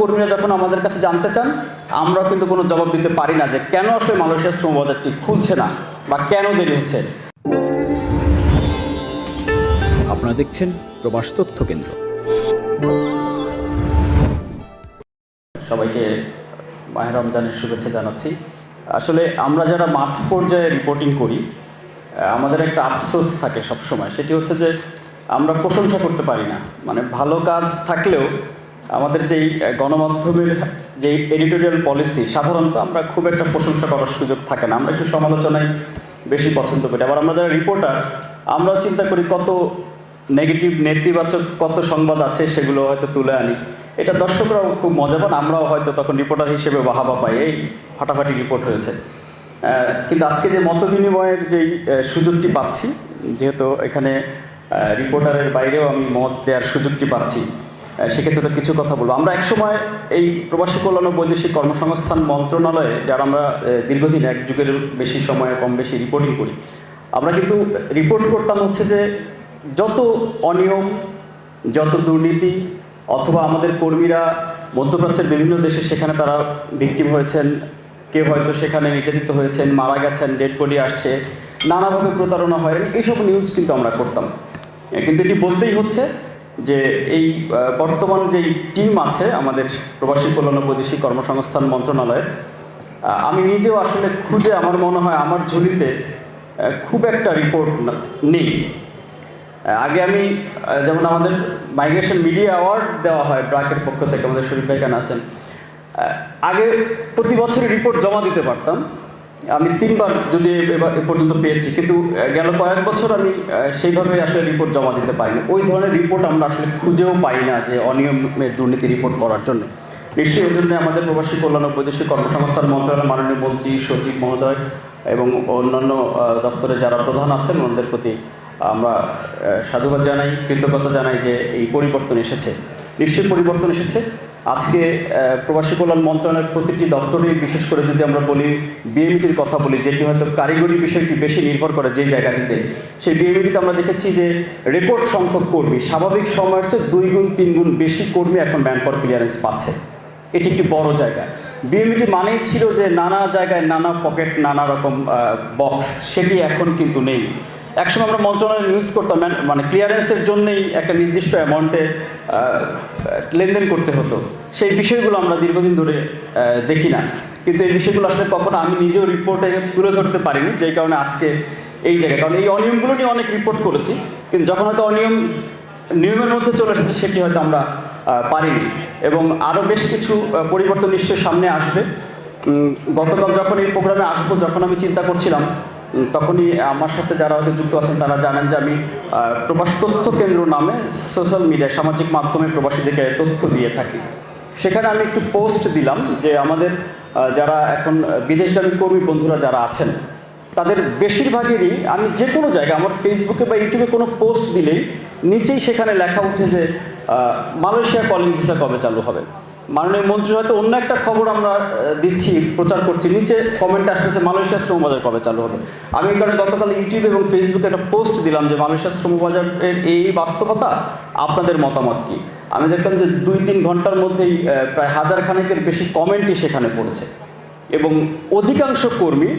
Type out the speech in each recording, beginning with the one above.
কর্মীরা যখন আমাদের কাছে জানতে চান আমরা কিন্তু কোনো জবাব দিতে পারি না যে কেন আসলে মালয়েশিয়ার শ্রম বাজারটি খুলছে না বা কেন দেরি হচ্ছে। আপনারা দেখছেন প্রবাস তথ্য কেন্দ্র। সবাইকে মাহের রমজানের শুভেচ্ছা জানাচ্ছি। আসলে আমরা যারা মাঠ পর্যায়ে রিপোর্টিং করি আমাদের একটা আফসোস থাকে সব সময় সেটি হচ্ছে যে আমরা প্রশংসা করতে পারি না। মানে ভালো কাজ থাকলেও আমাদের যেই গণমাধ্যমের যেই এডিটোরিয়াল পলিসি সাধারণত আমরা খুব একটা প্রশংসা করার সুযোগ থাকে না। আমরা একটু সমালোচনায় বেশি পছন্দ করি। আবার আমরা যারা রিপোর্টার আমরাও চিন্তা করি কত নেগেটিভ নেতিবাচক, কত সংবাদ আছে সেগুলো হয়তো তুলে আনি। এটা দর্শকরাও খুব মজা পান, আমরাও হয়তো তখন রিপোর্টার হিসেবে বাহাবা পাই। এই ফাটাফাটি রিপোর্ট হয়েছে। কিন্তু আজকে যে মত বিনিময়ের যেই সুযোগটি পাচ্ছি, যেহেতু এখানে রিপোর্টারের বাইরেও আমি মত দেওয়ার সুযোগটি পাচ্ছি সেক্ষেত্রে তো কিছু কথা বলব। আমরা একসময় এই প্রবাসী কল্যাণ ও বৈদেশিক কর্মসংস্থান মন্ত্রণালয়ে যারা আমরা দীর্ঘদিন এক যুগের বেশি সময়ে, কম বেশি রিপোর্টিং করি, আমরা কিন্তু রিপোর্ট করতাম হচ্ছে যে যত অনিয়ম, যত দুর্নীতি অথবা আমাদের কর্মীরা মধ্যপ্রাচ্যের বিভিন্ন দেশে সেখানে তারা ভিকটিম হয়েছেন, কেউ হয়তো সেখানে নির্যাতিত হয়েছেন, মারা গেছেন ডেড বডি আসছে, নানাভাবে প্রতারণা হয় এইসব নিউজ কিন্তু আমরা করতাম। কিন্তু এটি বলতেই হচ্ছে যে এই বর্তমান যেই টিম আছে আমাদের প্রবাসী কল্যাণ বৈদেশিক কর্মসংস্থান মন্ত্রণালয়ের আমি নিজেও আসলে খুঁজে আমার মনে হয় আমার ঝুলিতে খুব একটা রিপোর্ট নেই। আগে আমি যেমন আমাদের মাইগ্রেশন মিডিয়া অ্যাওয়ার্ড দেওয়া হয় ব্রাকের পক্ষ থেকে, আমাদের শরীফ ভাই কেন আছেন আগে প্রতি বছরই রিপোর্ট জমা দিতে পারতাম। আমি তিনবার যদি এবার এ পর্যন্ত পেয়েছি, কিন্তু গেল কয়েক বছর আমি সেইভাবে আসলে রিপোর্ট জমা দিতে পারিনি। ওই ধরনের রিপোর্ট আমরা আসলে খুঁজেও পাই না যে অনিয়মের দুর্নীতি রিপোর্ট করার জন্য। নিশ্চয়ই ওই জন্য আমাদের প্রবাসী কল্যাণ ও বৈদেশিক কর্মসংস্থান মন্ত্রণালয়ের মাননীয় মন্ত্রী সচিব মহোদয় এবং অন্যান্য দপ্তরে যারা প্রধান আছেন, ওনাদের প্রতি আমরা সাধুবাদ জানাই, কৃতজ্ঞতা জানাই যে এই পরিবর্তন এসেছে। নিশ্চয়ই পরিবর্তন এসেছে। আজকে প্রবাসী কল্যাণ মন্ত্রণালয়ের প্রতিটি দপ্তরে, বিশেষ করে যদি আমরা বলি বিএমিটির কথা বলি, যেটি হয়তো কারিগরি বিষয়টি বেশি নির্ভর করে যেই জায়গাটিতে, সেই বিএমিটিতে আমরা দেখেছি যে রেকর্ড সংখ্যক কর্মী, স্বাভাবিক সময়ের চেয়ে দুই গুণ, তিন গুণ বেশি কর্মী এখন পাওয়ার ক্লিয়ারেন্স পাচ্ছে। এটি একটি বড় জায়গা। বিএমইটি মানেই ছিল যে নানা জায়গায় নানা পকেট, নানা রকম বক্স, সেটি এখন কিন্তু নেই। একসময় আমরা মন্ত্রণালয় নিউজ করতাম মানে ক্লিয়ারেন্সের জন্যই একটা নির্দিষ্ট অ্যামাউন্টে লেনদেন করতে হতো। সেই বিষয়গুলো আমরা দীর্ঘদিন ধরে দেখি না। কিন্তু এই বিষয়গুলো আসলে কখনো আমি নিজেও রিপোর্টে তুলে ধরতে পারিনি, যেই কারণে আজকে এই জায়গায়। কারণ এই অনিয়মগুলো নিয়ে অনেক রিপোর্ট করেছি, কিন্তু যখন হয়তো অনিয়ম, নিয়মের মধ্যে চলে এসেছে, সেটি হয়তো আমরা পারিনি। এবং আরও বেশ কিছু পরিবর্তন নিশ্চয়ই সামনে আসবে। গতকাল যখন এই প্রোগ্রামে আসব, যখন আমি চিন্তা করছিলাম তখনই আমার সাথে যারা হয়তো যুক্ত আছেন, তারা জানেন যে আমি প্রবাস তথ্য কেন্দ্র নামে সোশ্যাল মিডিয়া সামাজিক মাধ্যমে প্রবাসীদেরকে তথ্য দিয়ে থাকি। সেখানে আমি একটু পোস্ট দিলাম যে আমাদের যারা এখন বিদেশগামী কর্মী বন্ধুরা যারা আছেন, তাদের বেশিরভাগেরই আমি যে কোনো জায়গায়, আমার ফেসবুকে বা ইউটিউবে কোনো পোস্ট দিলেই নিচেই সেখানে লেখা উঠে যে মালয়েশিয়া কলিং ভিসা কবে চালু হবে। মাননীয় মন্ত্রী, হয়তো অন্য একটা খবর আমরা দিচ্ছি, প্রচার করছি। নিচে কমেন্ট আসতেছে, মালয়েশিয়া শ্রমবাজার কবে চালু হবে? আমি কারণে গতকাল ইউটিউবে এবং ফেসবুকে একটা পোস্ট দিলাম যে মালয়েশিয়া শ্রমবাজারের এই বাস্তবতা আপনাদের মতামত কি? আমি দেখলাম যে দুই তিন ঘণ্টার মধ্যেই প্রায় হাজার খানেকের বেশি কমেন্টই সেখানে পড়েছে। এবং অধিকাংশ কর্মী,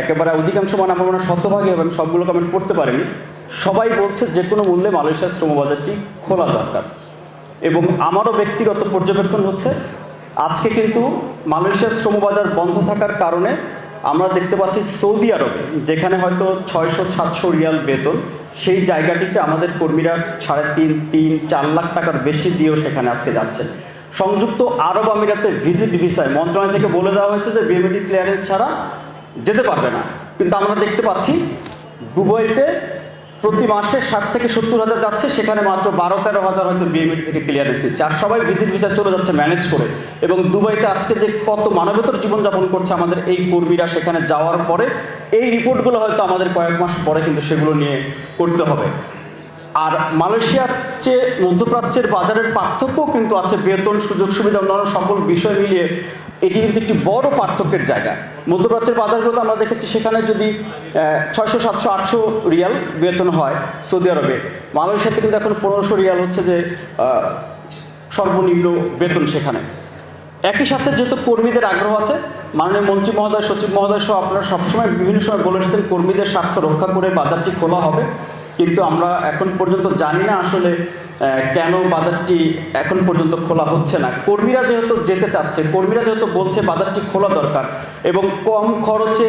একেবারে অধিকাংশ মানে আমার মনে শতভাগই হবে, আমি সবগুলো কমেন্ট পড়তে পারিনি, সবাই বলছে যে কোনো মূল্যে মালয়েশিয়ার শ্রমবাজারটি খোলা দরকার। এবং আমারও ব্যক্তিগত পর্যবেক্ষণ হচ্ছে, আজকে কিন্তু মালয়েশিয়ার শ্রমবাজার বন্ধ থাকার কারণে আমরা দেখতে পাচ্ছি সৌদি আরবে, যেখানে হয়তো ছয়শো সাতশো রিয়াল বেতন, সেই জায়গাটিতে আমাদের কর্মীরা সাড়ে তিন তিন, চার লাখ টাকার বেশি দিয়েও সেখানে আজকে যাচ্ছেন। সংযুক্ত আরব আমিরাতে ভিজিট ভিসায় মন্ত্রণালয় থেকে বলে দেওয়া হয়েছে যে বিএমডি ক্লিয়ারেন্স ছাড়া যেতে পারবে না। কিন্তু আমরা দেখতে পাচ্ছি দুবাইতে প্রতি মাসে ষাট থেকে সত্তর হাজার যাচ্ছে, সেখানে মাত্র বারো তেরো হাজার হয়তো বিএমএড থেকে ক্লিয়ার এসেছে। আর সবাই ভিজিট ভিসা চলে যাচ্ছে ম্যানেজ করে। এবং দুবাইতে আজকে যে কত মানবতর জীবনযাপন করছে আমাদের এই কর্মীরা সেখানে যাওয়ার পরে, এই রিপোর্টগুলো হয়তো আমাদের কয়েক মাস পরে কিন্তু সেগুলো নিয়ে করতে হবে। আর মালয়েশিয়ার চেয়ে মধ্যপ্রাচ্যের বাজারের পার্থক্য কিন্তু আছে বেতন, সুযোগ সুবিধা, অন্যান্য সকল বিষয় মিলিয়ে এটি কিন্তু একটি বড় পার্থক্যের জায়গা। মধ্যপ্রাচ্যের বাজারগুলোতে আমরা দেখেছি সেখানে যদি ছয়শো, সাতশো, আটশো রিয়াল বেতন হয় সৌদি আরবে। মালয়েশিয়াতে কিন্তু এখন পনেরোশো রিয়াল হচ্ছে যে সর্বনিম্ন বেতন সেখানে। একই সাথে যেহেতু কর্মীদের আগ্রহ আছে, মাননীয় মন্ত্রী মহোদয়, সচিব মহোদয় সহ আপনারা সবসময় বিভিন্ন সময় বলে কর্মীদের স্বার্থ রক্ষা করে বাজারটি খোলা হবে। কিন্তু আমরা এখন পর্যন্ত জানি না আসলে কেন বাজারটি এখন পর্যন্ত খোলা হচ্ছে না। কর্মীরা যেহেতু যেতে চাচ্ছে, কর্মীরা যেহেতু বলছে বাজারটি খোলা দরকার এবং কম খরচে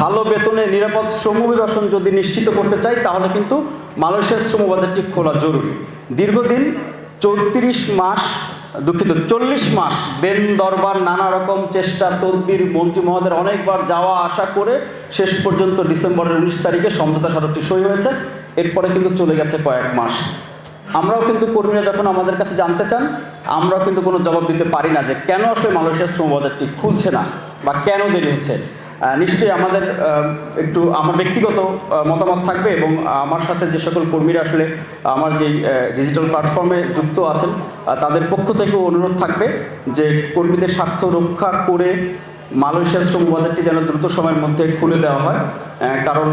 ভালো বেতনে নিরাপদ শ্রম অভিবাসন যদি নিশ্চিত করতে চাই, তাহলে কিন্তু মালয়েশিয়ার শ্রম বাজারটি খোলা জরুরি। দীর্ঘদিন চৌত্রিশ মাস দুঃখিত, চল্লিশ মাস দেন দরবার নানা রকম চেষ্টা, তদবির, মন্ত্রী মহোদয়ের অনেকবার যাওয়া আসা করে শেষ পর্যন্ত ডিসেম্বরের উনিশ তারিখে সমঝোতা স্মারকটি সই হয়েছে। এরপরে কিন্তু চলে গেছে কয়েক মাস। আমরাও কিন্তু কর্মীরা যখন আমাদের কাছে জানতে চান, আমরাও কিন্তু কোনো জবাব দিতে পারি না যে কেন আসলে মালয়েশিয়ার শ্রম বাজারটি খুলছে না বা কেন দেরি হচ্ছে। নিশ্চয়ই আমাদের একটু আমার ব্যক্তিগত মতামত থাকবে এবং আমার সাথে যে সকল কর্মীরা আসলে আমার যেই ডিজিটাল প্ল্যাটফর্মে যুক্ত আছেন তাদের পক্ষ থেকেও অনুরোধ থাকবে যে কর্মীদের স্বার্থ রক্ষা করে মালয়েশিয়ার শ্রম বাজারটি যেন দ্রুত সময়ের মধ্যে খুলে দেওয়া হয় কারণ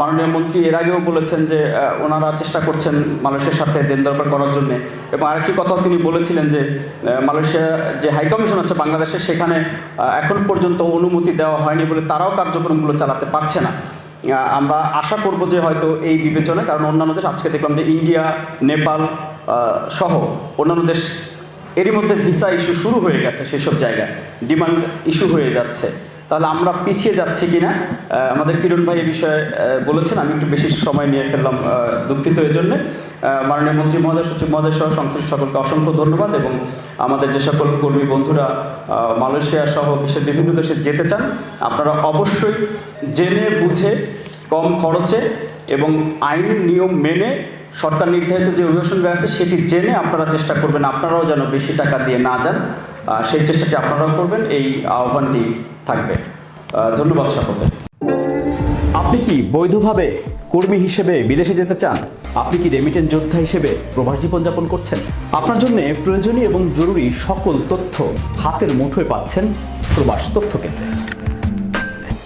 মাননীয় মন্ত্রী এর আগেও বলেছেন যে ওনারা চেষ্টা করছেন মালয়েশিয়ার সাথে দেন দরবার করার জন্য। এবং আরেকটি কথাও তিনি বলেছিলেন যে মালয়েশিয়া যে হাইকমিশন আছে বাংলাদেশে সেখানে এখন পর্যন্ত অনুমতি দেওয়া হয়নি বলে তারাও কার্যক্রমগুলো চালাতে পারছে না। আমরা আশা করব যে হয়তো এই বিবেচনা কারণ অন্যান্য দেশ, আজকে দেখলাম যে ইন্ডিয়া, নেপাল সহ অন্যান্য দেশ এরই মধ্যে ভিসা ইস্যু শুরু হয়ে গেছে সেসব জায়গায়। ডিমান্ড ইস্যু হয়ে যাচ্ছে। তাহলে আমরা পিছিয়ে যাচ্ছি কিনা? আহ, আমাদের কিরণ ভাই এই বিষয়ে বলেছেন আমি একটু বেশি সময় নিয়ে ফেললাম দুঃখিত এর জন্যে মাননীয় মন্ত্রী মহোদয় সচিব মহোদয় সহ সংশ্লিষ্ট সকলকে অসংখ্য ধন্যবাদ এবং আমাদের যে সকল কর্মী বন্ধুরা মালয়েশিয়া সহ বিশ্বের বিভিন্ন দেশে যেতে চান আপনারা অবশ্যই জেনে বুঝে কম খরচে এবং আইন নিয়ম মেনে সরকার নির্ধারিত যে অভিবাসন ব্যবস্থা সেটি জেনে আপনারা চেষ্টা করবেন, আপনারাও যেন বেশি টাকা দিয়ে না যান। সেই চেষ্টাটি আপনারাও করবেন, এই আহ্বানটি থাকবে। ধন্যবাদ সকলকে। আপনি কি বৈধভাবে কর্মী হিসেবে বিদেশে যেতে চান? আপনি কি রেমিটেন্স যোদ্ধা হিসেবে প্রবাস জীবনযাপন করছেন? আপনার জন্য প্রয়োজনীয় এবং জরুরি সকল তথ্য হাতের মুঠোয় পাচ্ছেন প্রবাস তথ্য কেন্দ্রে।